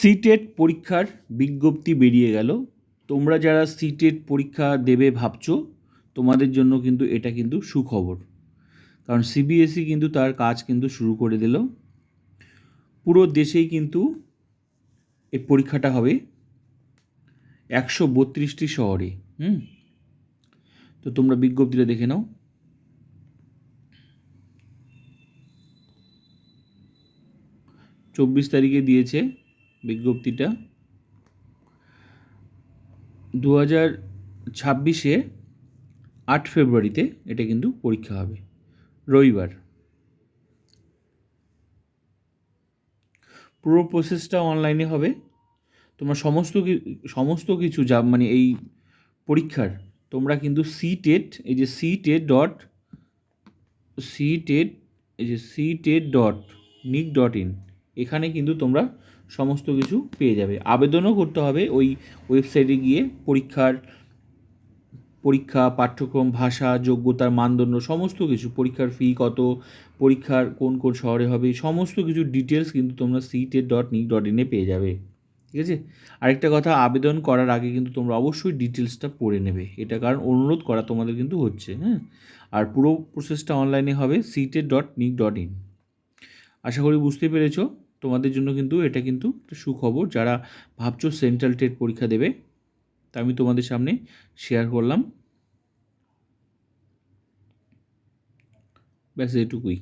CTET পরীক্ষার বিজ্ঞপ্তি বেরিয়ে গেল। তোমরা যারা সিটেট পরীক্ষা দেবে ভাবছ, তোমাদের জন্য কিন্তু এটা কিন্তু সুখবর। কারণ সিবিএসই কিন্তু তার কাজ কিন্তু শুরু করে দিল। পুরো দেশেই কিন্তু এই পরীক্ষাটা হবে একশো বত্রিশটি শহরে, হুম? তো তোমরা বিজ্ঞপ্তিটা দেখে নাও। চব্বিশ তারিখে দিয়েছে বিজ্ঞপ্তিটা। দু হাজার ছাব্বিশে আট ফেব্রুয়ারিতে এটা কিন্তু পরীক্ষা হবে। রবিবার। পুরো প্রসেসটা অনলাইনে হবে। তোমরা সমস্ত সমস্ত কিছু যা মানে এই পরীক্ষার, তোমরা কিন্তু সি টেট এই যে C TET dot C TET এই যে CTET dot nic dot in এখানে কিন্তু তোমরা সমস্ত কিছু পেয়ে যাবে। আবেদনও করতে হবে ওই ওয়েবসাইটে গিয়ে, পরীক্ষার, পরীক্ষা, পাঠ্যক্রম, ভাষা, যোগ্যতার মানদণ্ড, সমস্ত কিছু, পরীক্ষার ফি কত, পরীক্ষার কোন কোন শহরে হবে, সমস্ত কিছু ডিটেলস কিন্তু তোমরা সিটেট ডট নিক ডট ইনে পেয়ে যাবে। ঠিক আছে? আরেকটা কথা, আবেদন করার আগে কিন্তু তোমরা অবশ্যই ডিটেলসটা পড়ে নেবে। এটা কারণ অনুরোধ করা তোমাদের কিন্তু হচ্ছে হ্যাঁ? আর পুরো প্রসেসটা অনলাইনে হবে CTET dot nic dot in আশা করি বুঝতে পেরেছ। তোমাদের জন্য কিন্তু এটা কিন্তু একটা সুখবর। যারা ভাবছ সেন্ট্রাল টেট পরীক্ষা দেবে, তা আমি তোমাদের সামনে শেয়ার করলাম। ব্যাস, এটুকুই।